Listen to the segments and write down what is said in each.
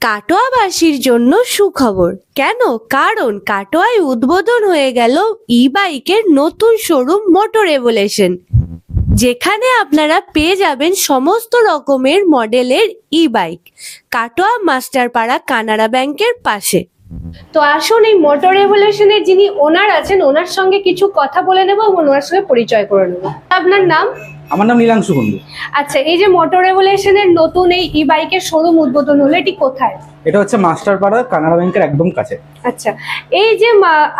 কাটোয়াবাসীর জন্য সুখবর। কেন? কারণ কাটোয়ায় উদ্বোধন হয়ে গেল ই বাইকের নতুন শোরুম মোটর রেভুলেশন যেখানে আপনারা পেয়ে যাবেন সমস্ত রকমের মডেলের ই বাইক কাটোয়া মাস্টারপাড়া কানাড়া ব্যাংকের পাশে। তো আসুন এই মোটর রেভুলেশনের যিনি ওনার আছেন, ওনার সঙ্গে কিছু কথা বলে নেব এবং ওনার সঙ্গে পরিচয় করে নেব। আপনার নাম? আমার নাম নীলাংশু কুন্ডু আচ্ছা এই যে মোটর রেভুলেশনের নতুন এই ই বাইকের শোরুম উদ্বোধন হলো এটি কোথায়? এটা হচ্ছে মাস্টারপাড়া কানাড়া ব্যাংকের একদম কাছে। আচ্ছা এই যে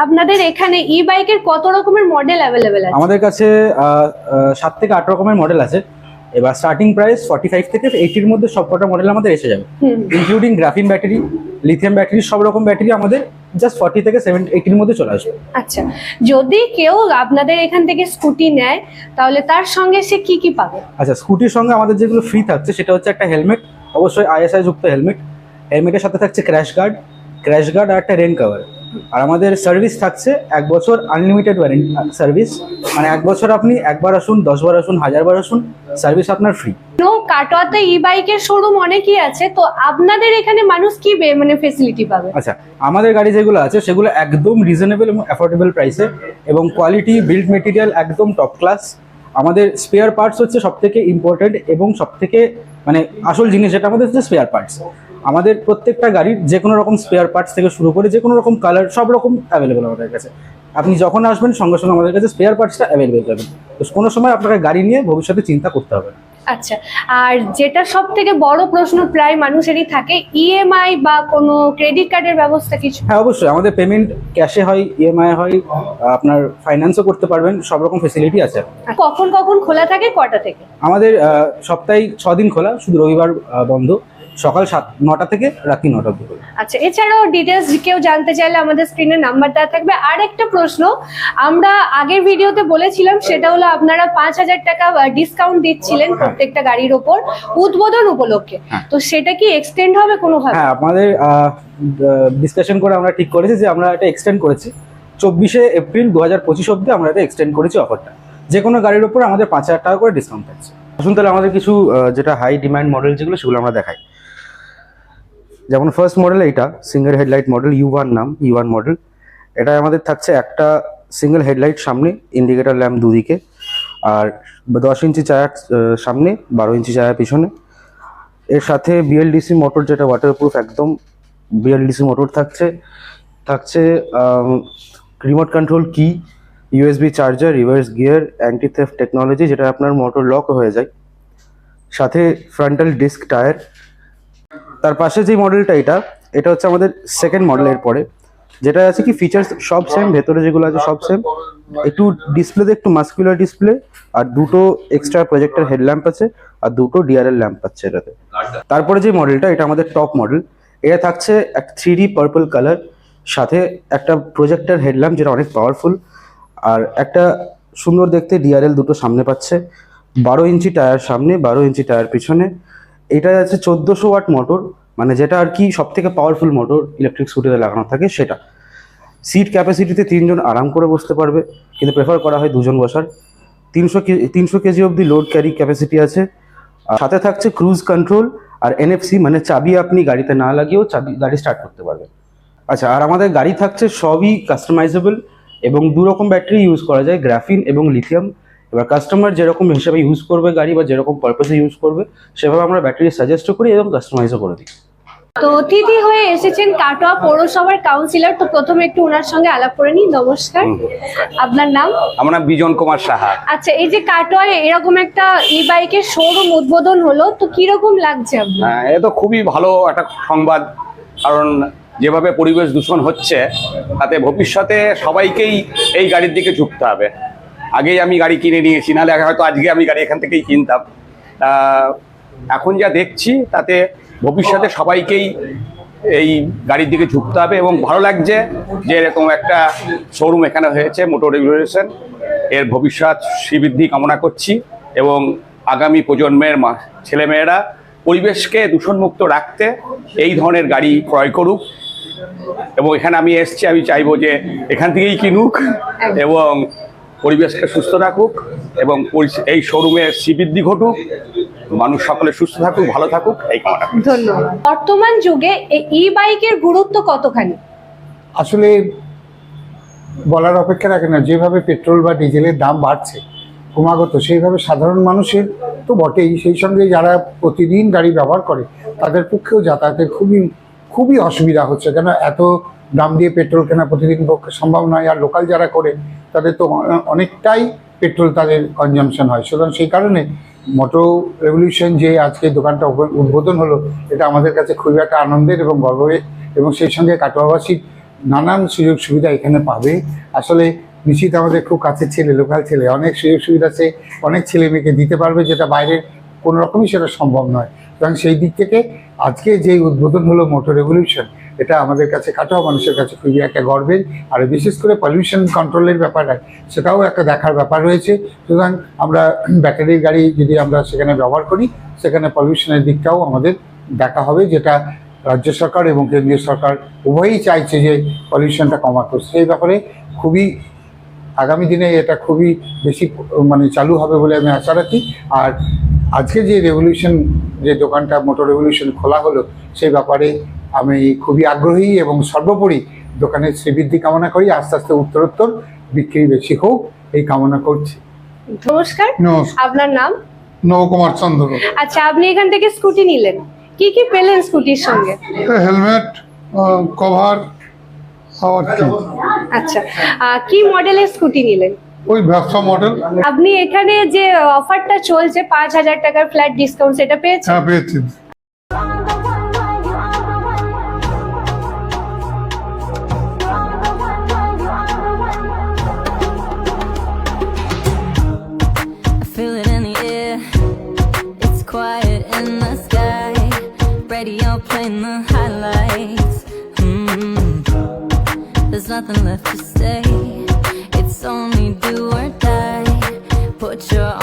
আপনাদের এখানে ই বাইকের কত রকমের মডেল অ্যাভেলেবেল আছে? আমাদের কাছে সাত থেকে আট রকমের মডেল আছে। এবার স্টার্টিং প্রাইস ফর্টি ফাইভ থেকে এইটির মধ্যে সব কটা মডেল আমাদের এসে যাবে। Including graphene battery lithium battery সব রকম ব্যাটারি আমাদের জাস্ট ফর্টি থেকে সেভেন এইটির মধ্যে চলে আসবে। আচ্ছা যদি কেউ আপনাদের এখান থেকে স্কুটি নেয় তাহলে তার সঙ্গে সে কি কি পাবে? আচ্ছা স্কুটির সঙ্গে আমাদের যেগুলো ফ্রি থাকছে সেটা হচ্ছে একটা হেলমেট অবশ্যই আইএসআই যুক্ত হেলমেট হেলমেটের সাথে থাকছে ক্র্যাশ গার্ড ক্র্যাশ গার্ড আর একটা রেন কভার আর আমাদের সার্ভিস থাকছে এক বছর আনলিমিটেড ওয়ারেন্টি সার্ভিস মানে এক বছর আপনি একবার আসুন দশবার আসুন হাজারবার আসুন সার্ভিস আপনার ফ্রি নো কাটোয়াতে ই বাইকের শোরুম অনেকই আছে তো আপনাদের এখানে মানুষ কি মানে ফেসিলিটি পাবে? আচ্ছা আমাদের গাড়ি যেগুলো আছে সেগুলো একদম রিজনেবল এবং অ্যাফোর্ডেবল প্রাইসে এবং কোয়ালিটি বিল্ড মেটেরিয়াল একদম টপ ক্লাস আমাদের স্পেয়ার পার্টস হচ্ছে সব থেকে ইম্পর্টেন্ট এবং সব থেকে মানে আসল জিনিস যেটা আমাদের হচ্ছে স্পেয়ার পার্টস আমাদের প্রত্যেকটা গাড়ির যে কোনো রকম স্পেয়ার পার্টস থেকে শুরু করে যে কোনো রকম কালার সব রকম অ্যাভেলেবেল আমাদের কাছে। আপনি যখন আসবেন সঙ্গে সঙ্গে আমাদের কাছে স্পেয়ার পার্টসটা অ্যাভেলেবেল পাবেন তো কোনো সময় আপনাকে গাড়ি নিয়ে ভবিষ্যতে চিন্তা করতে হবে না। আচ্ছা আর যেটা সব থেকে বড় প্রশ্ন প্রায় মানুষেরই থাকে ইএমআই বা কোনো ক্রেডিট কার্ডের ব্যবস্থা কিছু? হ্যাঁ অবশ্যই। আমাদের পেমেন্ট ক্যাশে হয় ইএমআই হয় আপনার ফাইন্যান্সও করতে পারবেন সব রকম ফেসিলিটি আছে। কখন কখন খোলা থাকে কটা থেকে? আমাদের সপ্তাহে ছ দিন খোলা শুধু রবিবার বন্ধ। সকাল সাত নটা থেকে রাত্রি নটা অব্দি আচ্ছা এছাড়াও ডিটেলস কেউ জানতে চাইলে আমাদের স্ক্রিনে নাম্বার দেওয়া থাকবে। আর একটা প্রশ্ন আমরা আগের ভিডিওতে বলেছিলাম সেটা হলো আপনারা পাঁচ হাজার টাকা ডিসকাউন্ট দিচ্ছিলেন প্রত্যেকটা গাড়ির ওপর উদ্বোধন উপলক্ষে। হ্যাঁ। তো সেটা কি এক্সটেন্ড হবে কোনোভাবে? হ্যাঁ আমাদের ডিসকাশন করে আমরা ঠিক করেছি যে আমরা এটা এক্সটেন্ড করেছি। চব্বিশে এপ্রিল দু হাজার পঁচিশ অব্দি আমরা এটা এক্সটেন্ড করেছি অফারটা যে কোনো গাড়ির ওপর আমাদের পাঁচ হাজার টাকা করে ডিসকাউন্ট থাকছে। আসুন তাহলে আমাদের কিছু যেটা হাই ডিমান্ড মডেল যেগুলো সেগুলো আমরা দেখাই। যেমন ফার্স্ট মডেল এইটা single headlight model U one নাম ইউ ওয়ান মডেল এটা আমাদের থাকছে একটা সিঙ্গেল হেডলাইট সামনে ইন্ডিকেটার ল্যাম্প দুদিকে। আর দশ ইঞ্চি চায়ার সামনে, বারো ইঞ্চি চায়ার পিছনে। এর সাথে বিএলডিসি মোটর যেটা ওয়াটারপ্রুফ একদম বিএলডিসি মোটর থাকছে। থাকছে রিমোট কন্ট্রোল কি USB charger reverse gear anti theft technology যেটা আপনার মোটর লক হয়ে যায়। সাথে ফ্রন্টাল ডিস্ক টায়ার তার পাশে যে মডেলটা এটা এটা হচ্ছে আমাদের সেকেন্ড মডেলের পরে যেটা আছে কি ফিচার্স সব সেম ভেতরে যেগুলো আছে সব সেম একটু ডিসপ্লেতে একটু মাস্কুলার ডিসপ্লে আর দুটো এক্সট্রা প্রজেক্টর হেডল্যাম্প আছে, আর দুটো ডিআরএল ল্যাম্প আছে এটাতে। তারপরে যে মডেলটা এটা আমাদের টপ মডেল এটা থাকছে এক থ্রি পার্পল কালার সাথে একটা প্রজেক্টর হেডল্যাম্প যেটা অনেক পাওয়ারফুল আর একটা সুন্দর দেখতে ডিআরএল দুটো সামনে পাচ্ছে। বারো ইঞ্চি টায়ার সামনে, বারো ইঞ্চি টায়ার পিছনে এটা আছে চোদ্দোশো ওয়াট মোটর মানে যেটা আর কি সব থেকে পাওয়ারফুল মোটর ইলেকট্রিক স্কুটিতে লাগানো থাকে সেটা। সিট ক্যাপাসিটিতে তিনজন আরাম করে বসতে পারবে, কিন্তু প্রেফার করা হয় দুজন বসার। তিনশো কে, তিনশো কেজি অবধি লোড ক্যারি ক্যাপাসিটি আছে। সাথে থাকছে ক্রুজ কন্ট্রোল আর এনএফসি মানে চাবি আপনি গাড়িতে না লাগিয়েও চাবি, গাড়ি স্টার্ট করতে পারবেন। আচ্ছা আর আমাদের গাড়ি থাকছে সবই কাস্টমাইজেবল এবং দু রকম ব্যাটারি ইউজ করা যায় গ্রাফিন এবং লিথিয়াম এবার কাস্টমার যেরকম হিসাবে ইউজ করবে গাড়ি বা যেরকম পারপাসে ইউজ করবে সেভাবে আমরা ব্যাটারি সাজেস্টও করি এবং কাস্টমাইজও করে দিই। তো অতিথি হয়ে এসেছেন কাটোয়া পৌরসভার কাউন্সিলর তো প্রথমে একটু ওনার সঙ্গে আলাপ করে নিই নমস্কার। আপনার নাম? আমার নাম বিজন কুমার সাহা। আচ্ছা এই যে কাটোয়ায় এরকম একটা ই বাইকের শোরুম উদ্বোধন হলো তো কীরকম লাগছে আপনার? হ্যাঁ, এ তো খুবই ভালো একটা সংবাদ কারণ যেভাবে পরিবেশ দূষণ হচ্ছে তাতে ভবিষ্যতে সবাইকেই এই গাড়ির দিকে ঝুঁকতে হবে। আগেই আমি গাড়ি কিনে নিয়েছি নাহলে হয়তো আজকে আমি গাড়ি এখান থেকেই কিনতাম। এখন যা দেখছি তাতে ভবিষ্যতে সবাইকেই এই গাড়ির দিকে ঝুঁকতে হবে এবং ভালো লাগছে যে এরকম একটা শোরুম এখানে হয়েছে মোটর রেগুলেশন এর ভবিষ্যৎ শ্রীবৃদ্ধি কামনা করছি এবং আগামী প্রজন্মের মা- ছেলেমেয়েরা পরিবেশকে দূষণমুক্ত রাখতে এই ধরনের গাড়ি ক্রয় করুক। এবং এখানে আমি এসছি আমি চাইব যে এখান থেকেই কিনুক এবং পরিবেশকে সুস্থ রাখুক এবং এই শোরুমের শ্রীবৃদ্ধি ঘটুক মানুষ সকলে সুস্থ থাকুক ভালো থাকুক এই কামনা ধন্যবাদ। বর্তমান যুগে ই বাইকের গুরুত্ব কতখানি? আসলে বলার অপেক্ষা রাখে না যেভাবে পেট্রোল বা ডিজেলের দাম বাড়ছে ক্রমাগত সেইভাবে সাধারণ মানুষের তো বটেই। সেই সঙ্গে যারা প্রতিদিন গাড়ি ব্যবহার করে তাদের পক্ষেও যাতায়াতের খুবই খুবই অসুবিধা হচ্ছে। কেন এত দাম দিয়ে পেট্রোল কেনা প্রতিদিন পক্ষে সম্ভব নয় আর লোকাল যারা করে, তাদের তো অনেকটাই পেট্রোল তাদের কনজামশন হয়। সুতরাং সেই কারণে মোটো রেভলিউশন যে আজকে দোকানটা উদ্বোধন হলো, এটা আমাদের কাছে খুবই একটা আনন্দের এবং গর্বের এবং সেই সঙ্গে কাটোয়াবাসীর নানান সুযোগ সুবিধা এখানে পাবে। আসলে নিশ্চিত আমাদের খুব কাছের ছেলে, লোকাল ছেলে, অনেক সুযোগ সুবিধা সে অনেক ছেলে মেয়েকে দিতে পারবে, যেটা বাইরের কোনো রকমই সেটা সম্ভব নয়। সুতরাং সেই দিক থেকে আজকে যে উদ্বোধন হলো মোটর রেভলিউশন এটা আমাদের কাছে কাটাও, মানুষের কাছে খুবই একটা গর্বের। আর বিশেষ করে পলিউশন কন্ট্রোলের ব্যাপারটা সেটাও একটা দেখার ব্যাপার রয়েছে। সুতরাং আমরা ব্যাটারির গাড়ি যদি আমরা সেখানে ব্যবহার করি, সেখানে পলিউশনের দিকটাও আমাদের দেখা হবে, যেটা রাজ্য সরকার এবং কেন্দ্রীয় সরকার উভয়ই চাইছে যে পলিউশনটা কমাতে। সেই ব্যাপারে খুবই আগামী দিনে এটা খুবই বেশি মানে চালু হবে বলে আমি আশা রাখি। আর আজকে যে রেভলিউশন যে দোকানটা মোটর রেভলিউশন খোলা হলো সেই ব্যাপারে আমি খুবই আগ্রহী এবং সর্বোপরি দোকানের শ্রীবৃদ্ধি কামনা করি। আস্তে আস্তে উত্তরোত্তর বিক্রি বেশি হোক এই কামনা করছি। নমস্কার। আপনার নাম? নবকুমার চন্দ্র। আচ্ছা আপনি এখান থেকে স্কুটি নিলেন। কি কি পেলেন স্কুটির সঙ্গে? হেলমেট কভার আবার কি? আচ্ছা কি মডেলের স্কুটি নিলেন? ওই ব্যবসা মডেল আপনি এখানে যে অফারটা চলছে পাঁচ হাজার টাকার ফ্ল্যাট ডিসকাউন্ট সেটা পেয়েছেন হ্যাঁ পেয়েছি. Radio playing the highlights. mm There's nothing left to say. It's only what you're